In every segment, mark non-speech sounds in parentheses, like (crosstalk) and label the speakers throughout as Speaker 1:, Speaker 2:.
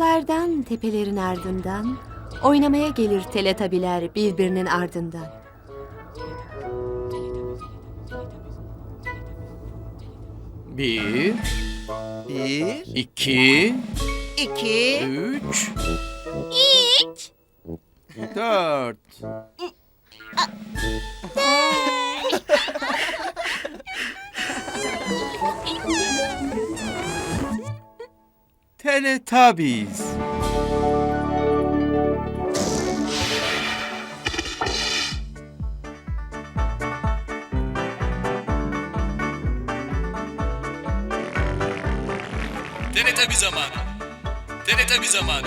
Speaker 1: Uzaklardan tepelerin ardından oynamaya gelir teletabiler birbirinin ardından.
Speaker 2: Bir,
Speaker 3: Bir,
Speaker 2: iki,
Speaker 3: iki,
Speaker 2: üç, dört. Teletubbies.
Speaker 4: Bir zamanı. Bir zamanı.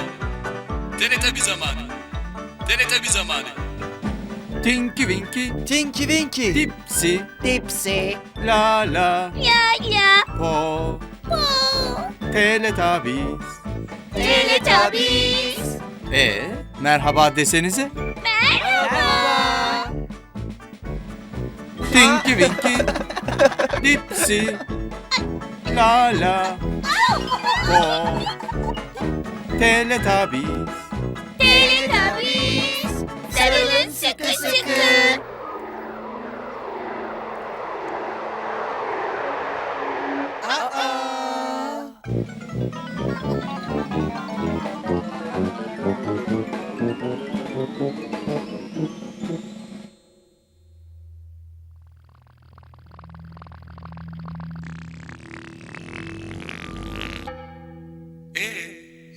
Speaker 4: Bir zamanı. Bir zamanı.
Speaker 2: Tinky Winky,
Speaker 3: Tinky Winky,
Speaker 2: Dipsy,
Speaker 3: Dipsy,
Speaker 2: La La,
Speaker 5: Ya ya.
Speaker 2: Po,
Speaker 5: Po.
Speaker 2: Teletubbies.
Speaker 5: Teletubbies.
Speaker 2: E merhaba desenize.
Speaker 5: Merhaba.
Speaker 2: Tinky Winky, Dipsy, La La, Po, Teletubbies.
Speaker 5: Teletubbies. Sarılın sıkı sıkı.
Speaker 4: Ee,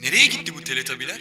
Speaker 4: nereye gitti bu teletabiler?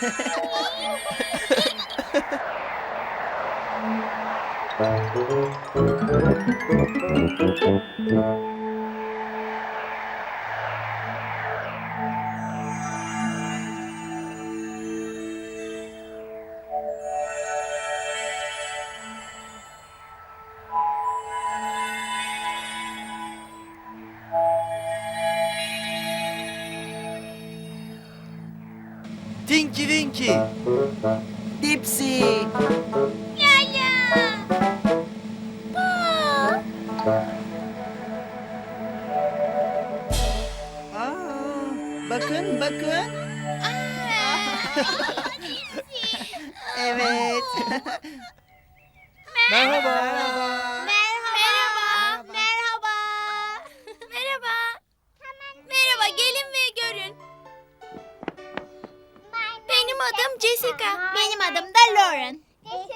Speaker 3: Tinky Winky. Dipsy. Aa, bakın bakın. Evet. (laughs) Merhaba.
Speaker 5: Merhaba. Merhaba. Merhaba. Merhaba. Merhaba, gelin ve görün. Benim adım Jessica. Benim adım da Lauren.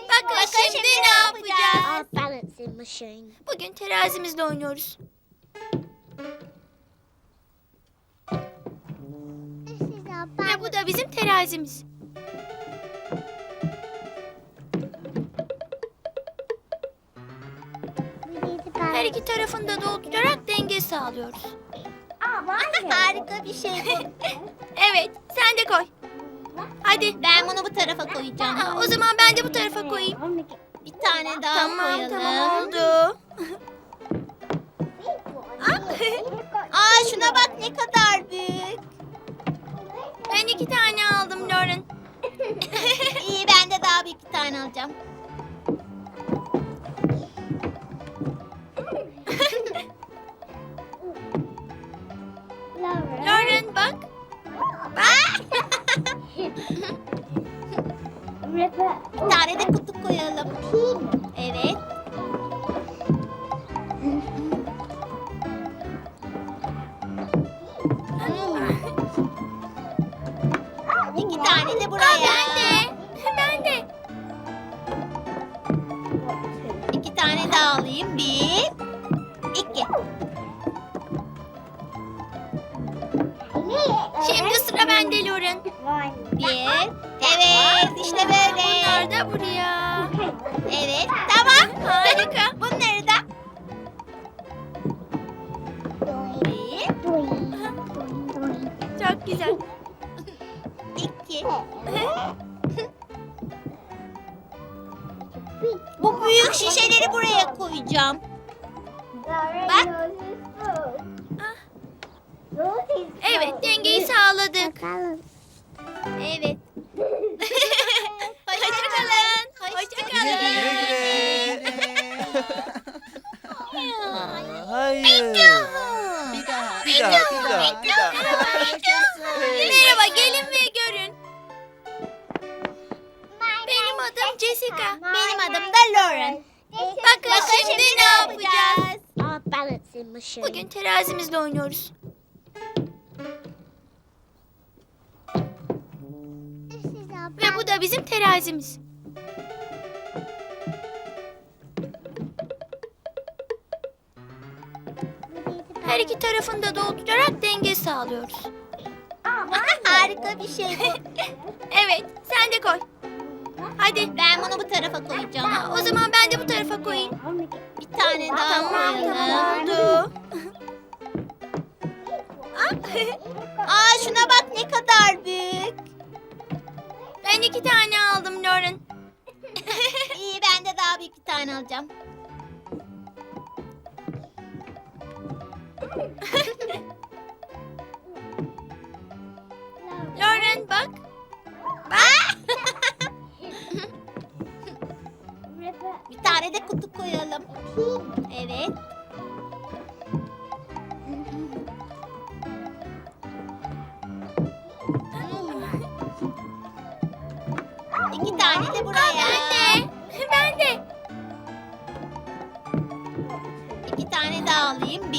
Speaker 5: Bakın, şimdi, ne yapacağız?
Speaker 6: balancing machine.
Speaker 5: Bugün terazimizle oynuyoruz.
Speaker 6: This is our
Speaker 5: Ve bu da bizim terazimiz. Her iki tarafını da doldurarak denge sağlıyoruz. (laughs) Harika bir şey evet, sen de koy. Hadi. Ben bunu bu tarafa koyacağım. o zaman ben de bu tarafa koyayım. Bir tane daha tamam, koyalım. Tamam, oldu. Aa, şuna bak ne kadar büyük. Ben iki tane aldım Lauren. (laughs) İyi, ben de daha büyük bir tane alacağım. Lauren bak. Bak. Bir tane de kutu koyalım. Evet. İki tane de buraya. ben de. Ben de. İki tane daha alayım. Bir. İşte böyle. Bunlar da buraya. Evet
Speaker 3: Hayır. Bir daha. Bir daha. Bir daha. Bir daha.
Speaker 5: Merhaba gelin ve görün. Benim adım Jessica. Benim adım da Lauren. Bakın, şimdi, ne yapacağız? Bugün terazimizle oynuyoruz. Ve bu da bizim terazimiz. Her iki tarafını da doldurarak denge sağlıyoruz. (laughs) Harika bir şey bu. (laughs) evet, sen de koy. Hadi. Ben bunu bu tarafa koyacağım. o zaman ben de bu tarafa koyayım. Bir tane daha tamam, Tamam, oldu. (laughs) Aa, şuna bak ne kadar büyük. Ben iki tane aldım Lauren. İyi, ben de daha büyük bir tane alacağım. Lauren bak. Bak. Bir tane de kutu koyalım. Evet. İki tane de buraya. ben de. Ben de. İki tane daha alayım.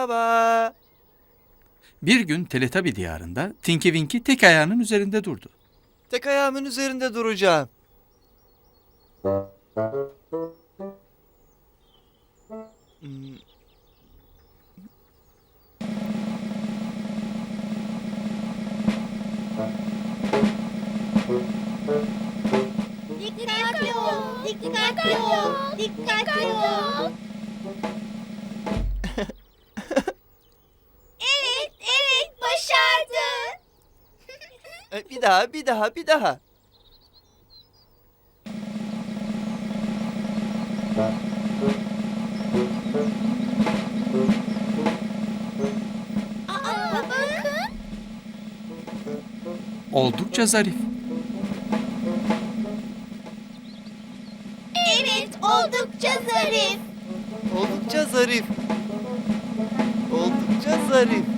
Speaker 5: Merhaba.
Speaker 2: Bir gün Teletabi diyarında Tinky Winky tek ayağının üzerinde durdu.
Speaker 3: Tek ayağımın üzerinde duracağım. Hmm,
Speaker 5: Dikkatli ol. Dikkatli ol. Dikkatli ol.
Speaker 3: Bir daha, bir daha, bir daha.
Speaker 5: Aa, bakın.
Speaker 2: Oldukça zarif.
Speaker 5: Evet, oldukça zarif.
Speaker 3: Oldukça zarif. Oldukça zarif.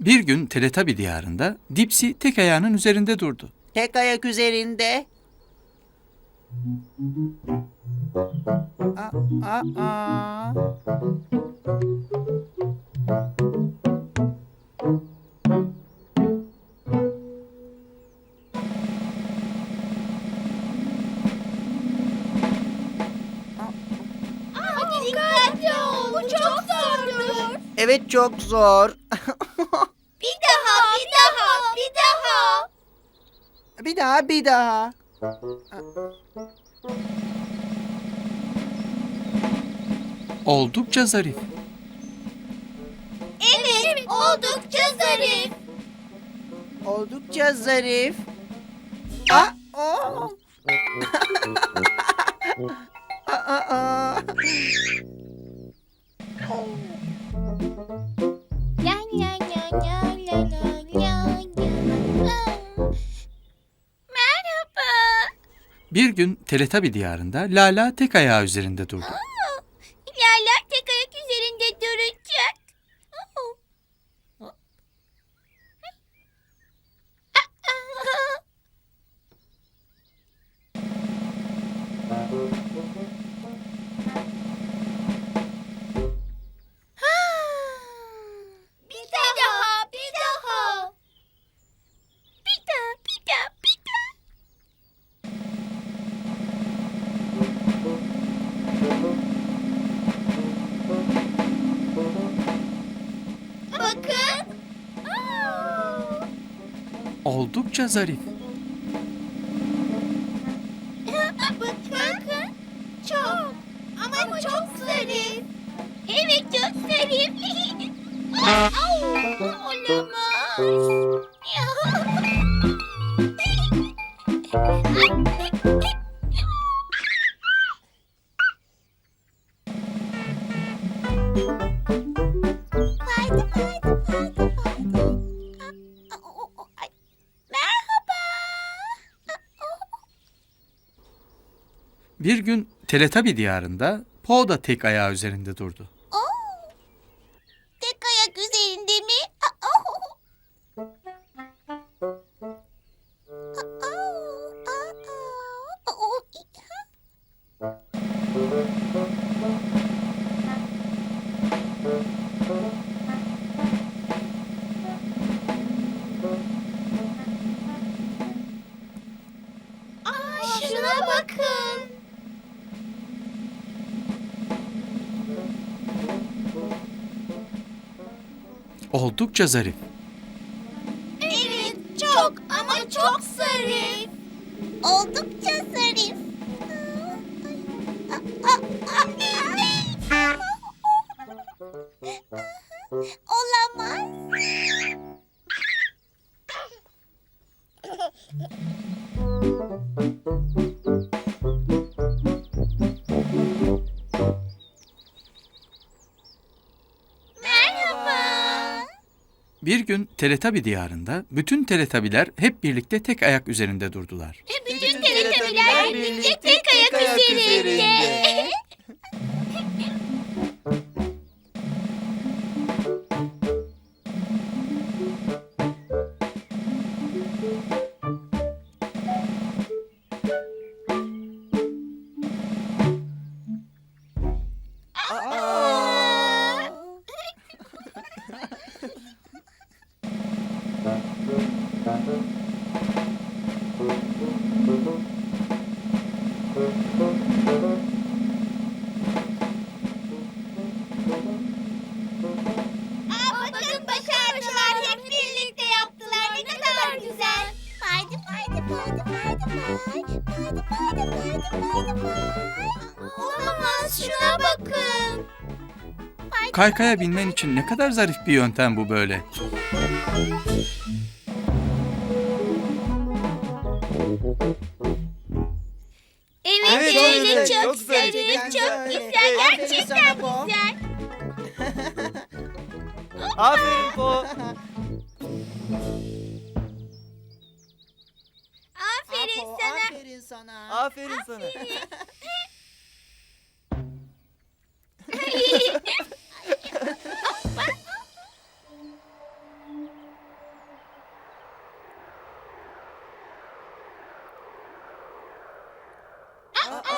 Speaker 2: Bir gün Teletabi diyarında Dipsy tek ayağının üzerinde durdu.
Speaker 7: Tek ayak üzerinde. Aa, aa, aa.
Speaker 5: Aa, dikkatli ol, bu çok zordur.
Speaker 7: Evet çok zor. (laughs)
Speaker 5: Bir daha, bir daha, bir daha.
Speaker 7: bir daha bir daha.
Speaker 2: Oldukça zarif.
Speaker 5: Evet, oldukça zarif.
Speaker 7: Oldukça zarif. Aa, oo. Aa, aa.
Speaker 5: La
Speaker 2: Bir gün Teletabi diyarında Lala tek ayağı üzerinde durdu. Oldukça zarif. Bir gün Teletabi diyarında Po da tek ayağı üzerinde durdu. Oldukça zarif. Bir gün Teletabi diyarında bütün Teletabiler hep birlikte tek ayak üzerinde durdular.
Speaker 5: Bütün teletabiler birlikte tek ayak üzerinde.
Speaker 2: Kaykaya binmen için ne kadar zarif bir yöntem bu böyle.
Speaker 5: Evet,
Speaker 3: Evet,
Speaker 5: öyle
Speaker 3: evet,
Speaker 5: çok,
Speaker 3: çok
Speaker 5: güzel,
Speaker 3: zarif,
Speaker 5: çok
Speaker 7: güzel.
Speaker 5: güzel.
Speaker 7: Aferin
Speaker 5: Gerçekten
Speaker 7: sana Bu.
Speaker 5: güzel. (laughs)
Speaker 3: Aferin Po.
Speaker 5: Aferin
Speaker 7: Apo,
Speaker 5: sana.
Speaker 7: Aferin sana.
Speaker 3: Aferin sana. (laughs) (laughs) (laughs) Uh-oh.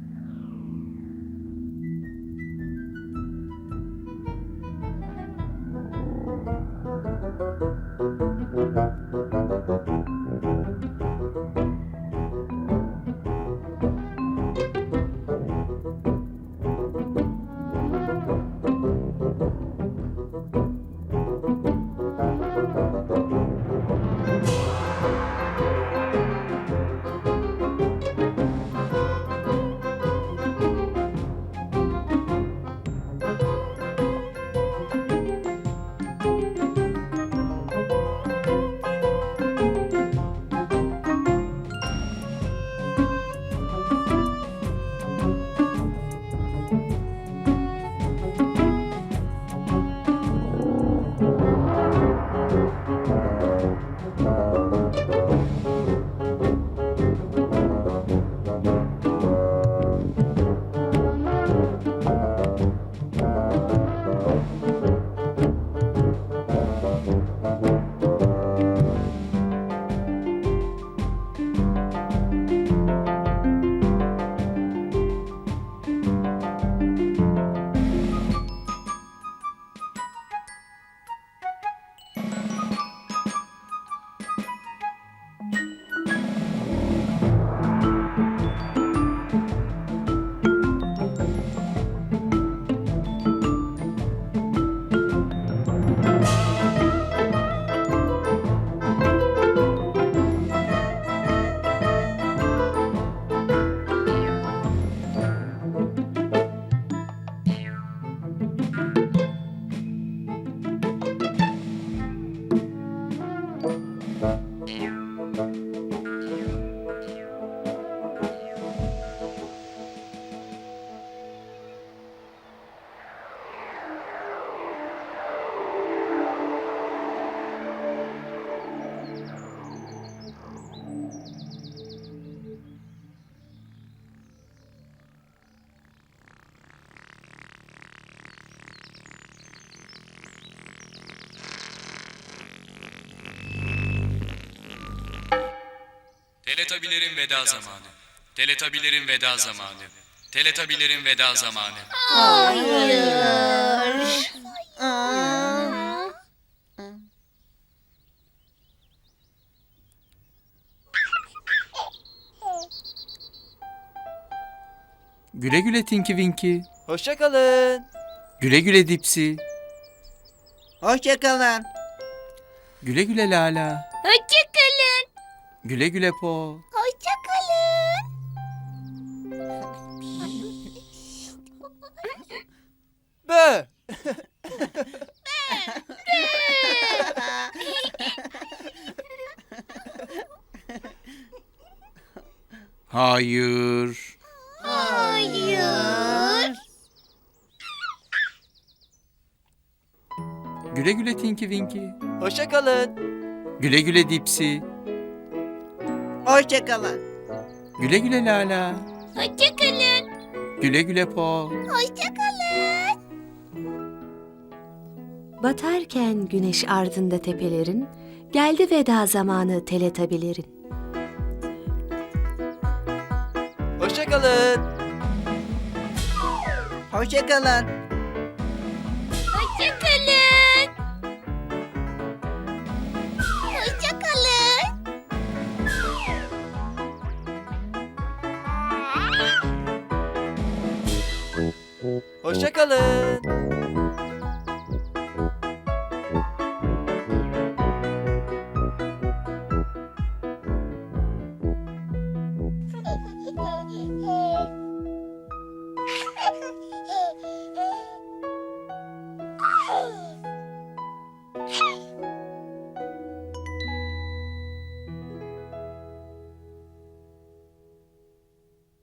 Speaker 4: Teletabilerin veda zamanı. Teletabilerin veda zamanı. Teletabilerin veda zamanı.
Speaker 2: Güle güle Tinky Winky.
Speaker 3: Hoşça kalın.
Speaker 2: Güle güle Dipsy.
Speaker 7: Hoşçakalın.
Speaker 2: Güle güle Lala.
Speaker 5: Hoşçakalın.
Speaker 2: Güle güle Po.
Speaker 5: Hoşçakalın.
Speaker 3: Bö. (laughs)
Speaker 2: Hayır.
Speaker 5: Hayır.
Speaker 2: Güle güle Tinky Winky.
Speaker 3: Hoşça kalın.
Speaker 2: Güle güle Dipsy.
Speaker 7: Hoşçakalın.
Speaker 2: Güle güle Lala.
Speaker 5: Hoşçakalın.
Speaker 2: Güle güle Po.
Speaker 5: Hoşçakalın.
Speaker 1: Batarken güneş ardında tepelerin, geldi veda zamanı teletabilerin.
Speaker 3: Hoşça kalın.
Speaker 5: Hoşçakalın. Hoşçakalın.
Speaker 3: Hoşça kalın.